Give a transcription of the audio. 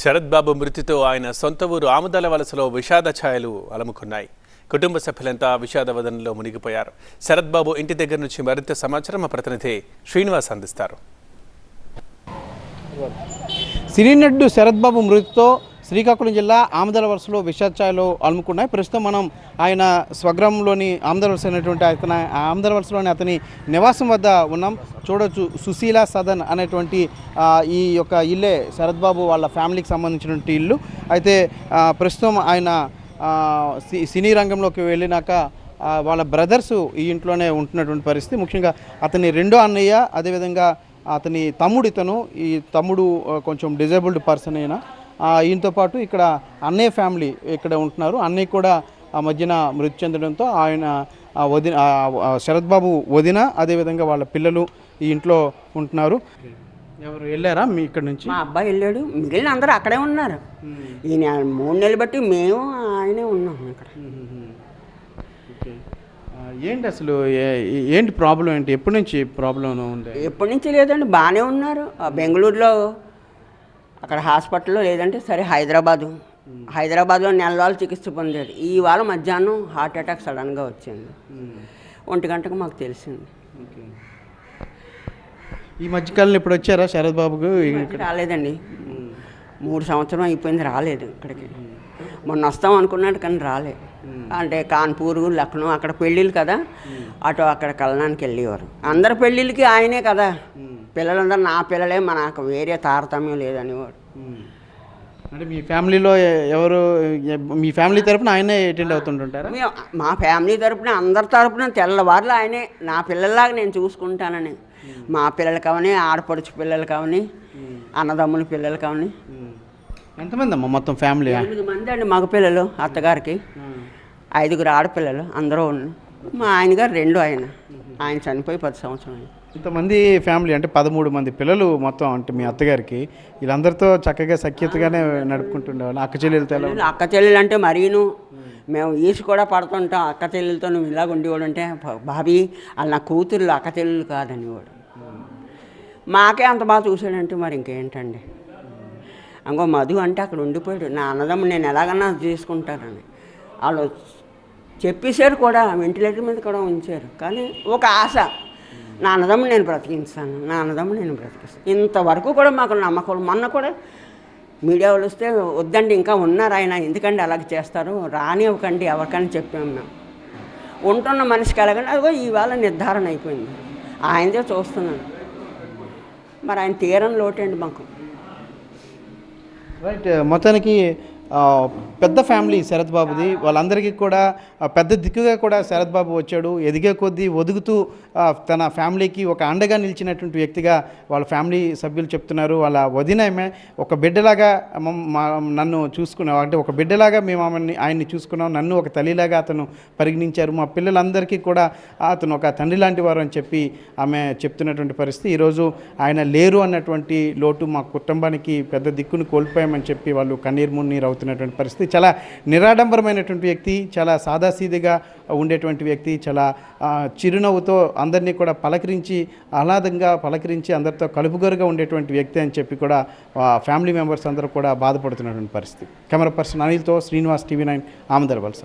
శరద్బాబు మృతితో ఆయన సొంత ఊరు ఆముదాల వలసలో విషాద ఛాయలు అలముకున్నాయి. కుటుంబ సభ్యులంతా విషాద వదనంలో మునిగిపోయారు. శరద్బాబు ఇంటి దగ్గర నుంచి మరింత సమాచారం మా ప్రతినిధి శ్రీనివాస్ అందిస్తారు. సినీ నడ్డు శరత్ బాబు మృతితో శ్రీకాకుళం జిల్లా ఆమదల వరుసలో విషాచాయలు అలుముకున్నాయి. ప్రస్తుతం మనం ఆయన స్వగ్రామంలోని ఆమదల వరుస అయినటువంటి అతని ఆమదల వలసలోని అతని నివాసం వద్ద ఉన్నాం. చూడొచ్చు సుశీల సదన్ అనేటువంటి ఈ యొక్క ఇల్లే శరత్ బాబు వాళ్ళ ఫ్యామిలీకి సంబంధించినటువంటి ఇల్లు. అయితే ప్రస్తుతం ఆయన సి- సినీ రంగంలోకి వెళ్ళినాక వాళ్ళ బ్రదర్స్ ఈ ఇంట్లోనే ఉంటున్నటువంటి పరిస్థితి. ముఖ్యంగా అతని రెండో అన్నయ్య అదేవిధంగా అతని తమ్ముడు ఇతను. ఈ తమ్ముడు కొంచెం డిజేబుల్డ్ పర్సన్ అయినా. ఈయనతో పాటు ఇక్కడ అన్నయ్య ఫ్యామిలీ ఇక్కడ ఉంటున్నారు. అన్నయ్య కూడా ఆ మధ్యన మృతి చెందడంతో ఆయన వదిన ఆ, ఆ శరత్ బాబు వదిన అదేవిధంగా వాళ్ళ పిల్లలు ఈ ఇంట్లో ఉంటున్నారు. ఎవరు వెళ్ళారా మీ ఇక్కడ నుంచి? మా అబ్బాయి వెళ్ళాడు. మిగిలిన అందరూ అక్కడే ఉన్నారు. ఈయన మూడు నెలలు బట్టి మేము ఆయనే ఉన్నాం ఇక్కడ. ఏంటి అసలు ఏంటి ప్రాబ్లం ఏంటి? ఎప్పటి నుంచి ప్రాబ్లం ఉంది ఎప్పటి నుంచి లేదండి బాగానే ఉన్నారు. బెంగళూరులో అక్కడ హాస్పిటల్లో లేదంటే సరే హైదరాబాదు. హైదరాబాద్లో నెల రోజులు చికిత్స పొందాడు ఈ వారం మధ్యాహ్నం హార్ట్ అటాక్ సడన్గా వచ్చింది. ఒంటి గంటకు మాకు తెలిసింది. ఈ మధ్యకాలంలో ఇప్పుడు వచ్చారా శరత్ బాబుకు? రాలేదండి. మూడు సంవత్సరం అయిపోయింది రాలేదు ఇక్కడికి. మొన్న వస్తాం అనుకున్నాడు కానీ రాలే. అంటే కాన్పూర్ లక్నో అక్కడ పెళ్ళిళ్ళు కదా. అటు అక్కడ కలనానికి వెళ్ళేవారు. అందరి పెళ్ళిళ్ళకి ఆయనే కదా. పిల్లలందరూ నా పిల్లలే మనకు వేరే తారతమ్యం లేదనేవాడు. అంటే మీ ఫ్యామిలీలో ఎవరు మీ ఫ్యామిలీ తరపున ఆయనే అటెండ్ అవుతుంటుంటారా? మా ఫ్యామిలీ తరపున అందరి తరపున తెల్లవారులు ఆయనే. నా పిల్లల్లాగా నేను చూసుకుంటానని. మా పిల్లలు కావని ఆడపడుచు పిల్లలు కావని అన్నదమ్ముల పిల్లలు కావని ఎంతమంది అమ్మా మొత్తం ఫ్యామిలీ ఎనిమిది మంది అండి మగపిల్లలు అత్తగారికి. ఐదుగురు ఆడపిల్లలు అందరూ ఉన్నారు మా ఆయన గారు రెండు ఆయన. ఆయన చనిపోయి పది సంవత్సరాలు ఇంతమంది ఫ్యామిలీ అంటే పదమూడు మంది పిల్లలు మొత్తం అంటే మీ అత్తగారికి. వీళ్ళందరితో చక్కగా సఖ్యతగానే నడుపుకుంటుండేవాళ్ళు. అక్క చెల్లెలతో అక్క చెల్లెలు అంటే మరీను. మేము ఈసి కూడా పడుతుంటాం. అక్క చెల్లెలతో నువ్వు ఇలాగ ఉండేవాడు అంటే బాబీ వాళ్ళ నా కూతుర్లు అక్క చెల్లెలు కాదనేవాడు. మాకే అంత బాగా చూశాడంటే మరి ఇంకేంటండి? ఇంకో మధు అంటే అక్కడ ఉండిపోయాడు. నా అన్నదమ్ముడు నేను ఎలాగన్నా చేసుకుంటానని. వాళ్ళు చెప్పేశారు కూడా వెంటిలేటర్ మీద కూడా ఉంచారు. కానీ ఒక ఆశ నా అన్నదమ్ముడు నేను బ్రతికించాను నా అన్నదమ్ముడు నేను బ్రతికిస్తాను. ఇంతవరకు కూడా మాకు నమ్మకం మొన్న కూడా మీడియా వాళ్ళు వస్తే వద్దండి ఇంకా ఉన్నారు ఆయన ఎందుకండి అలాగ చేస్తారు? రానివ్వకండి ఎవరికని చెప్పాము మేము. ఉంటున్న మనిషికి ఎలాగంటే అదిగో ఇవాళ నిర్ధారణ అయిపోయింది. ఆయనదే చూస్తున్నాను. మరి ఆయన తీరం లోటండి మాకు. రైట్ మొత్తానికి పెద్ద ఫ్యామిలీ శరత్ బాబుది. వాళ్ళందరికీ కూడా పెద్ద దిక్కుగా కూడా శరత్ బాబు వచ్చాడు. ఎదిగే కొద్దీ ఒదుగుతూ తన ఫ్యామిలీకి ఒక అండగా నిలిచినటువంటి వ్యక్తిగా వాళ్ళ ఫ్యామిలీ సభ్యులు చెప్తున్నారు. వాళ్ళ వదినమే ఒక బిడ్డలాగా నన్ను చూసుకున్నాం అంటే ఒక బిడ్డలాగా మేము ఆమెని ఆయన్ని చూసుకున్నాం. నన్ను ఒక తల్లిలాగా అతను పరిగణించారు. మా పిల్లలందరికీ కూడా అతను ఒక తండ్రి లాంటి వారు అని చెప్పి ఆమె చెప్తున్నటువంటి పరిస్థితి. ఈరోజు ఆయన లేరు అన్నటువంటి లోటు మా కుటుంబానికి పెద్ద దిక్కును కోల్పోయామని చెప్పి వాళ్ళు కన్నీరు మున్నీరు అవుతున్నటువంటి పరిస్థితి. చాలా నిరాడంబరమైనటువంటి వ్యక్తి చాలా సాదాసీదిగా ఉండేటువంటి వ్యక్తి చాలా చిరునవ్వుతో అందరినీ కూడా పలకరించి ఆహ్లాదంగా పలకరించి అందరితో కలుపుగోరుగా ఉండేటువంటి వ్యక్తి అని చెప్పి కూడా ఫ్యామిలీ మెంబర్స్ అందరూ కూడా బాధపడుతున్నటువంటి పరిస్థితి. కెమెరా పర్సన్ అనిల్తో శ్రీనివాస్ టీవీ నైన్ ఆమదర్ వలస